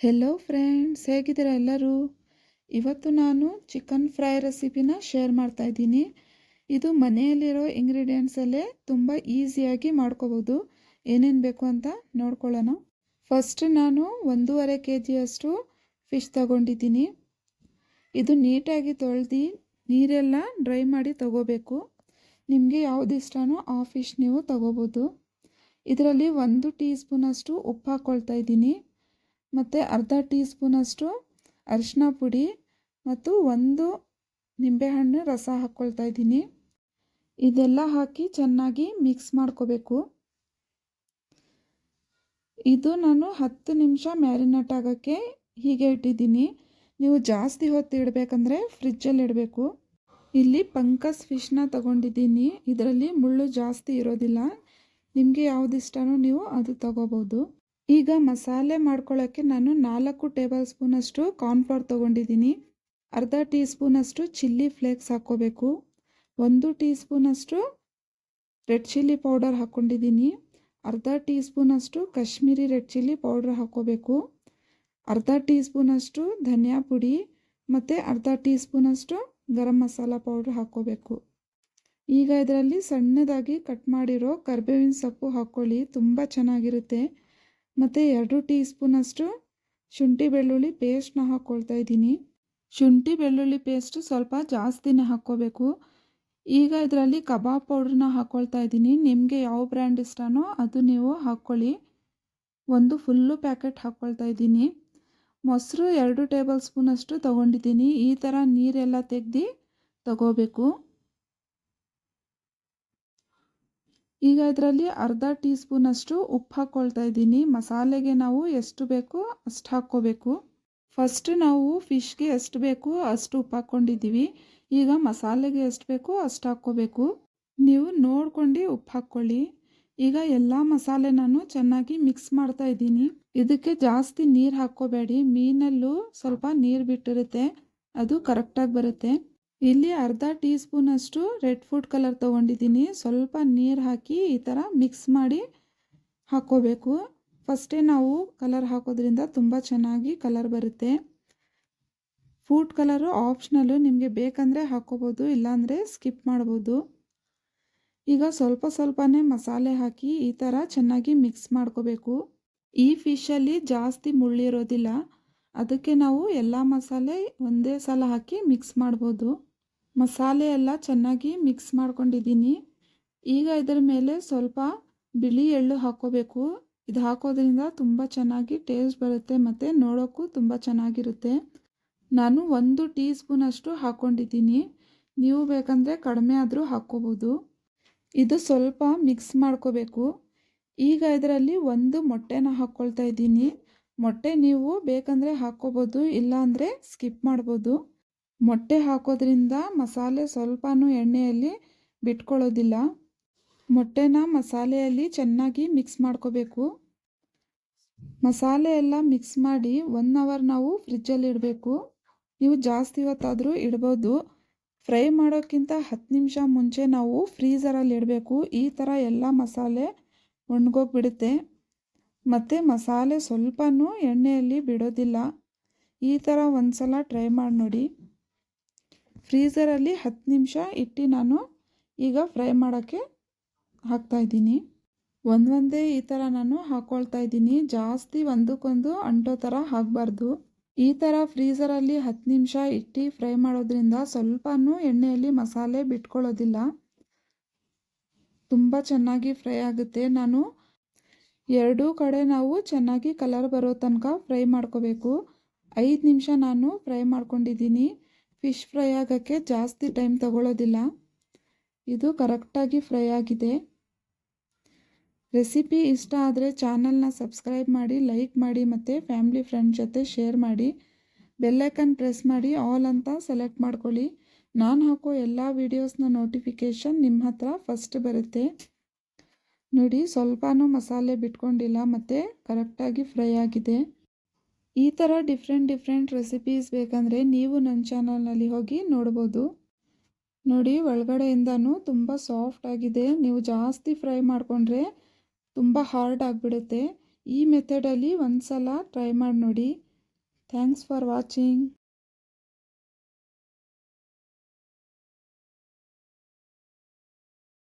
Hello friends ಹೇಗಿದ್ದೀರಾ ಎಲ್ಲರೂ? ಇವತ್ತು ನಾನು ಚಿಕನ್ ಫ್ರೈ ರೆಸಿಪಿನ ಶೇರ್ ಮಾಡ್ತಾ ಇದ್ದೀನಿ. ಇದು ಮನೆಯಲ್ಲಿರೋ ಇಂಗ್ರೀಡಿಯೆಂಟ್ಸಲ್ಲೇ ತುಂಬ ಈಸಿಯಾಗಿ ಮಾಡ್ಕೋಬೋದು. ಏನೇನು ಬೇಕು ಅಂತ ನೋಡ್ಕೊಳ್ಳೋಣ. ಫಸ್ಟ್ ನಾನು ಒಂದೂವರೆ ಕೆ ಜಿಯಷ್ಟು ಫಿಶ್ ತಗೊಂಡಿದ್ದೀನಿ. ಇದು ನೀಟಾಗಿ ತೊಳೆದು ನೀರೆಲ್ಲ ಡ್ರೈ ಮಾಡಿ ತಗೋಬೇಕು. ನಿಮಗೆ ಯಾವ್ದು ಇಷ್ಟನೋ ಆ ಫಿಶ್ ನೀವು ತಗೋಬೋದು. ಇದರಲ್ಲಿ ಒಂದು ಟೀ ಸ್ಪೂನಷ್ಟು ಉಪ್ಪು ಹಾಕ್ಕೊಳ್ತಾ ಇದ್ದೀನಿ. ಮತ್ತು ಅರ್ಧ ಟೀ ಸ್ಪೂನಷ್ಟು ಅರಿಶಿನ ಪುಡಿ ಮತ್ತು ಒಂದು ನಿಂಬೆಹಣ್ಣು ರಸ ಹಾಕ್ಕೊಳ್ತಾ ಇದ್ದೀನಿ. ಇದೆಲ್ಲ ಹಾಕಿ ಚೆನ್ನಾಗಿ ಮಿಕ್ಸ್ ಮಾಡ್ಕೋಬೇಕು. ಇದು ನಾನು ಹತ್ತು ನಿಮಿಷ ಮ್ಯಾರಿನೇಟ್ ಆಗೋಕ್ಕೆ ಹೀಗೆ ಇಟ್ಟಿದ್ದೀನಿ. ನೀವು ಜಾಸ್ತಿ ಹೊತ್ತು ಇಡಬೇಕಂದ್ರೆ ಫ್ರಿಜ್ಜಲ್ಲಿ ಇಡಬೇಕು. ಇಲ್ಲಿ ಪಂಕಸ್ ಫಿಶ್ನ ತಗೊಂಡಿದ್ದೀನಿ. ಇದರಲ್ಲಿ ಮುಳ್ಳು ಜಾಸ್ತಿ ಇರೋದಿಲ್ಲ. ನಿಮಗೆ ಯಾವ್ದು ಇಷ್ಟನೋ ನೀವು ಅದು ತಗೋಬೋದು. ಈಗ ಮಸಾಲೆ ಮಾಡ್ಕೊಳ್ಳೋಕ್ಕೆ ನಾನು ನಾಲ್ಕು ಟೇಬಲ್ ಸ್ಪೂನಷ್ಟು ಕಾರ್ನ್ಫ್ಲವರ್ ತೊಗೊಂಡಿದ್ದೀನಿ. ಅರ್ಧ ಟೀ ಸ್ಪೂನಷ್ಟು ಚಿಲ್ಲಿ ಫ್ಲೇಕ್ಸ್ ಹಾಕ್ಕೋಬೇಕು. ಒಂದು ಟೀ ಸ್ಪೂನಷ್ಟು ರೆಡ್ ಚಿಲ್ಲಿ ಪೌಡರ್ ಹಾಕ್ಕೊಂಡಿದ್ದೀನಿ. ಅರ್ಧ ಟೀ ಸ್ಪೂನಷ್ಟು ಕಾಶ್ಮೀರಿ ರೆಡ್ ಚಿಲ್ಲಿ ಪೌಡ್ರ್ ಹಾಕ್ಕೋಬೇಕು. ಅರ್ಧ ಟೀ ಸ್ಪೂನಷ್ಟು ಧನಿಯಾ ಪುಡಿ ಮತ್ತು ಅರ್ಧ ಟೀ ಸ್ಪೂನಷ್ಟು ಗರಂ ಮಸಾಲ ಪೌಡ್ರ್ ಹಾಕ್ಕೋಬೇಕು. ಈಗ ಇದರಲ್ಲಿ ಸಣ್ಣದಾಗಿ ಕಟ್ ಮಾಡಿರೋ ಕರ್ಬೇವಿನ ಸೊಪ್ಪು ಹಾಕ್ಕೊಳ್ಳಿ, ತುಂಬ ಚೆನ್ನಾಗಿರುತ್ತೆ. ಮತ್ತು ಎರಡು ಟೀ ಸ್ಪೂನಷ್ಟು ಶುಂಠಿ ಬೆಳ್ಳುಳ್ಳಿ ಪೇಸ್ಟ್ನ ಹಾಕ್ಕೊಳ್ತಾ ಇದ್ದೀನಿ. ಶುಂಠಿ ಬೆಳ್ಳುಳ್ಳಿ ಪೇಸ್ಟ್ ಸ್ವಲ್ಪ ಜಾಸ್ತಿನೇ ಹಾಕ್ಕೋಬೇಕು. ಈಗ ಇದರಲ್ಲಿ ಕಬಾಬ್ ಪೌಡ್ರನ್ನ ಹಾಕ್ಕೊಳ್ತಾ ಇದ್ದೀನಿ. ನಿಮಗೆ ಯಾವ ಬ್ರ್ಯಾಂಡ್ ಇಷ್ಟನೋ ಅದು ನೀವು ಹಾಕ್ಕೊಳ್ಳಿ. ಒಂದು ಫುಲ್ಲು ಪ್ಯಾಕೆಟ್ ಹಾಕ್ಕೊಳ್ತಾ ಇದ್ದೀನಿ. ಮೊಸರು ಎರಡು ಟೇಬಲ್ ಸ್ಪೂನಷ್ಟು ತೊಗೊಂಡಿದ್ದೀನಿ. ಈ ಥರ ನೀರೆಲ್ಲ ತೆಗ್ದು ತಗೋಬೇಕು. ಈಗ ಇದರಲ್ಲಿ ಅರ್ಧ ಟೀ ಸ್ಪೂನಷ್ಟು ಉಪ್ಪು ಹಾಕ್ಕೊಳ್ತಾ ಇದ್ದೀನಿ. ಮಸಾಲೆಗೆ ನಾವು ಎಷ್ಟು ಬೇಕೋ ಅಷ್ಟು ಹಾಕ್ಕೋಬೇಕು. ಫಸ್ಟ್ ನಾವು ಫಿಶ್ಗೆ ಎಷ್ಟು ಬೇಕು ಅಷ್ಟು ಉಪ್ಪು ಹಾಕ್ಕೊಂಡಿದ್ದೀವಿ. ಈಗ ಮಸಾಲೆಗೆ ಎಷ್ಟು ಬೇಕೋ ಅಷ್ಟು ಹಾಕ್ಕೋಬೇಕು. ನೀವು ನೋಡ್ಕೊಂಡು ಉಪ್ಪು ಹಾಕ್ಕೊಳ್ಳಿ. ಈಗ ಎಲ್ಲ ಮಸಾಲೆ ನಾನು ಚೆನ್ನಾಗಿ ಮಿಕ್ಸ್ ಮಾಡ್ತಾ ಇದ್ದೀನಿ. ಇದಕ್ಕೆ ಜಾಸ್ತಿ ನೀರು ಹಾಕ್ಕೋಬೇಡಿ. ಮೀನಲ್ಲೂ ಸ್ವಲ್ಪ ನೀರು ಬಿಟ್ಟಿರುತ್ತೆ. ಅದು ಕರೆಕ್ಟಾಗಿ ಬರುತ್ತೆ. ಇಲ್ಲಿ ಅರ್ಧ ಟೀ ಸ್ಪೂನಷ್ಟು ರೆಡ್ ಫುಡ್ ಕಲರ್ ತೊಗೊಂಡಿದ್ದೀನಿ. ಸ್ವಲ್ಪ ನೀರು ಹಾಕಿ ಈ ಥರ ಮಿಕ್ಸ್ ಮಾಡಿ ಹಾಕ್ಕೋಬೇಕು ಫಸ್ಟೇ ನಾವು ಕಲರ್ ಹಾಕೋದ್ರಿಂದ ತುಂಬ ಚೆನ್ನಾಗಿ ಕಲರ್ ಬರುತ್ತೆ. ಫುಡ್ ಕಲರು ಆಪ್ಷನಲ್ಲು ನಿಮಗೆ ಬೇಕಂದರೆ ಹಾಕ್ಕೋಬೋದು ಇಲ್ಲಾಂದರೆ ಸ್ಕಿಪ್ ಮಾಡ್ಬೋದು. ಈಗ ಸ್ವಲ್ಪ ಸ್ವಲ್ಪನೇ ಮಸಾಲೆ ಹಾಕಿ ಈ ಥರ ಚೆನ್ನಾಗಿ ಮಿಕ್ಸ್ ಮಾಡ್ಕೋಬೇಕು. ಈ ಫಿಶಲ್ಲಿ ಜಾಸ್ತಿ ಮುಳ್ಳಿರೋದಿಲ್ಲ. ಅದಕ್ಕೆ ನಾವು ಎಲ್ಲ ಮಸಾಲೆ ಒಂದೇ ಸಲ ಹಾಕಿ ಮಿಕ್ಸ್ ಮಾಡ್ಬೋದು. ಮಸಾಲೆ ಎಲ್ಲ ಚೆನ್ನಾಗಿ ಮಿಕ್ಸ್ ಮಾಡ್ಕೊಂಡಿದ್ದೀನಿ. ಈಗ ಇದರ ಮೇಲೆ ಸ್ವಲ್ಪ ಬಿಳಿ ಎಳ್ಳು ಹಾಕ್ಕೋಬೇಕು ಇದು ಹಾಕೋದ್ರಿಂದ ತುಂಬ ಚೆನ್ನಾಗಿ ಟೇಸ್ಟ್ ಬರುತ್ತೆ ಮತ್ತು ನೋಡೋಕ್ಕೂ ತುಂಬ ಚೆನ್ನಾಗಿರುತ್ತೆ. ನಾನು ಒಂದು ಟೀ ಸ್ಪೂನಷ್ಟು ಹಾಕ್ಕೊಂಡಿದ್ದೀನಿ ನೀವು ಬೇಕಂದರೆ ಕಡಿಮೆ ಆದರೂ ಹಾಕ್ಕೋಬೋದು ಇದು ಸ್ವಲ್ಪ ಮಿಕ್ಸ್ ಮಾಡ್ಕೋಬೇಕು. ಈಗ ಇದರಲ್ಲಿ ಒಂದು ಮೊಟ್ಟೆನ ಹಾಕ್ಕೊಳ್ತಾ ಇದ್ದೀನಿ. ಮೊಟ್ಟೆ ನೀವು ಬೇಕಂದರೆ ಹಾಕ್ಕೋಬೋದು ಇಲ್ಲಾಂದರೆ ಸ್ಕಿಪ್ ಮಾಡ್ಬೋದು. ಮೊಟ್ಟೆ ಹಾಕೋದ್ರಿಂದ ಮಸಾಲೆ ಸ್ವಲ್ಪನೂ ಎಣ್ಣೆಯಲ್ಲಿ ಬಿಟ್ಕೊಳ್ಳೋದಿಲ್ಲ. ಮೊಟ್ಟೆನ ಮಸಾಲೆಯಲ್ಲಿ ಚೆನ್ನಾಗಿ ಮಿಕ್ಸ್ ಮಾಡ್ಕೋಬೇಕು. ಮಸಾಲೆ ಎಲ್ಲ ಮಿಕ್ಸ್ ಮಾಡಿ ಒನ್ ಅವರ್ ನಾವು ಫ್ರಿಜ್ಜಲ್ಲಿ ಇಡಬೇಕು. ನೀವು ಜಾಸ್ತಿ ಹೊತ್ತಾದರೂ ಇಡ್ಬೋದು. ಫ್ರೈ ಮಾಡೋಕ್ಕಿಂತ ಹತ್ತು ನಿಮಿಷ ಮುಂಚೆ ನಾವು ಫ್ರೀಝರಲ್ಲಿ ಇಡಬೇಕು. ಈ ಥರ ಎಲ್ಲ ಮಸಾಲೆ ಒಣಗೋಗ್ಬಿಡುತ್ತೆ. ಮತ್ತು ಮಸಾಲೆ ಸ್ವಲ್ಪನೂ ಎಣ್ಣೆಯಲ್ಲಿ ಬಿಡೋದಿಲ್ಲ. ಈ ಥರ ಒಂದು ಸಲ ಟ್ರೈ ಮಾಡಿ ನೋಡಿ. ಫ್ರೀಝರಲ್ಲಿ ಹತ್ತು ನಿಮಿಷ ಇಟ್ಟು ನಾನು ಈಗ ಫ್ರೈ ಮಾಡೋಕ್ಕೆ ಹಾಕ್ತಾಯಿದ್ದೀನಿ ಒಂದೊಂದೇ ಈ ಥರ ನಾನು ಹಾಕ್ಕೊಳ್ತಾ ಇದ್ದೀನಿ. ಜಾಸ್ತಿ ಒಂದಕ್ಕೊಂದು ಅಂಟೋ ಥರ ಹಾಕಬಾರ್ದು ಈ ಥರ ಫ್ರೀಝರಲ್ಲಿ ಹತ್ತು ನಿಮಿಷ ಇಟ್ಟು ಫ್ರೈ ಮಾಡೋದ್ರಿಂದ ಸ್ವಲ್ಪನೂ ಎಣ್ಣೆಯಲ್ಲಿ ಮಸಾಲೆ ಬಿಟ್ಕೊಳ್ಳೋದಿಲ್ಲ. ತುಂಬ ಚೆನ್ನಾಗಿ ಫ್ರೈ ಆಗುತ್ತೆ. ನಾನು ಎರಡೂ ಕಡೆ ನಾವು ಚೆನ್ನಾಗಿ ಕಲರ್ ಬರೋ ತನಕ ಫ್ರೈ ಮಾಡ್ಕೋಬೇಕು. ಐದು ನಿಮಿಷ ನಾನು ಫ್ರೈ ಮಾಡ್ಕೊಂಡಿದ್ದೀನಿ. ಫಿಶ್ ಫ್ರೈ ಆಗೋಕ್ಕೆ ಜಾಸ್ತಿ ಟೈಮ್ ತಗೊಳ್ಳೋದಿಲ್ಲ ಇದು ಕರೆಕ್ಟಾಗಿ ಫ್ರೈ ಆಗಿದೆ. ರೆಸಿಪಿ ಇಷ್ಟ ಆದರೆ ಚಾನಲ್ನ ಸಬ್ಸ್ಕ್ರೈಬ್ ಮಾಡಿ, ಲೈಕ್ ಮಾಡಿ ಮತ್ತು ಫ್ಯಾಮಿಲಿ ಫ್ರೆಂಡ್ ಜೊತೆ ಶೇರ್ ಮಾಡಿ. ಬೆಲ್ಲೈಕನ್ ಪ್ರೆಸ್ ಮಾಡಿ ಆಲ್ ಅಂತ ಸೆಲೆಕ್ಟ್ ಮಾಡ್ಕೊಳ್ಳಿ. ನಾನು ಹಾಕೋ ಎಲ್ಲ ವೀಡಿಯೋಸ್ನ ನೋಟಿಫಿಕೇಷನ್ ನಿಮ್ಮ ಹತ್ರ ಫಸ್ಟ್ ಬರುತ್ತೆ. ನೋಡಿ, ಸ್ವಲ್ಪನೂ ಮಸಾಲೆ ಬಿಟ್ಕೊಂಡಿಲ್ಲ, ಮತ್ತು ಕರೆಕ್ಟಾಗಿ ಫ್ರೈ ಆಗಿದೆ. ಈ ಥರ ಡಿಫ್ರೆಂಟ್ ಡಿಫ್ರೆಂಟ್ ರೆಸಿಪೀಸ್ ಬೇಕಂದರೆ ನೀವು ನನ್ನ ಚಾನಲ್ನಲ್ಲಿ ಹೋಗಿ ನೋಡ್ಬೋದು. ನೋಡಿ, ಒಳಗಡೆಯಿಂದನೂ ತುಂಬ ಸಾಫ್ಟ್ ಆಗಿದೆ. ನೀವು ಜಾಸ್ತಿ ಫ್ರೈ ಮಾಡಿಕೊಂಡ್ರೆ ತುಂಬ ಹಾರ್ಡ್ ಆಗಿಬಿಡುತ್ತೆ. ಈ ಮೆಥಡಲ್ಲಿ ಒಂದು ಸಲ ಟ್ರೈ ಮಾಡಿ ನೋಡಿ ಥ್ಯಾಂಕ್ಸ್ ಫಾರ್ ವಾಚಿಂಗ್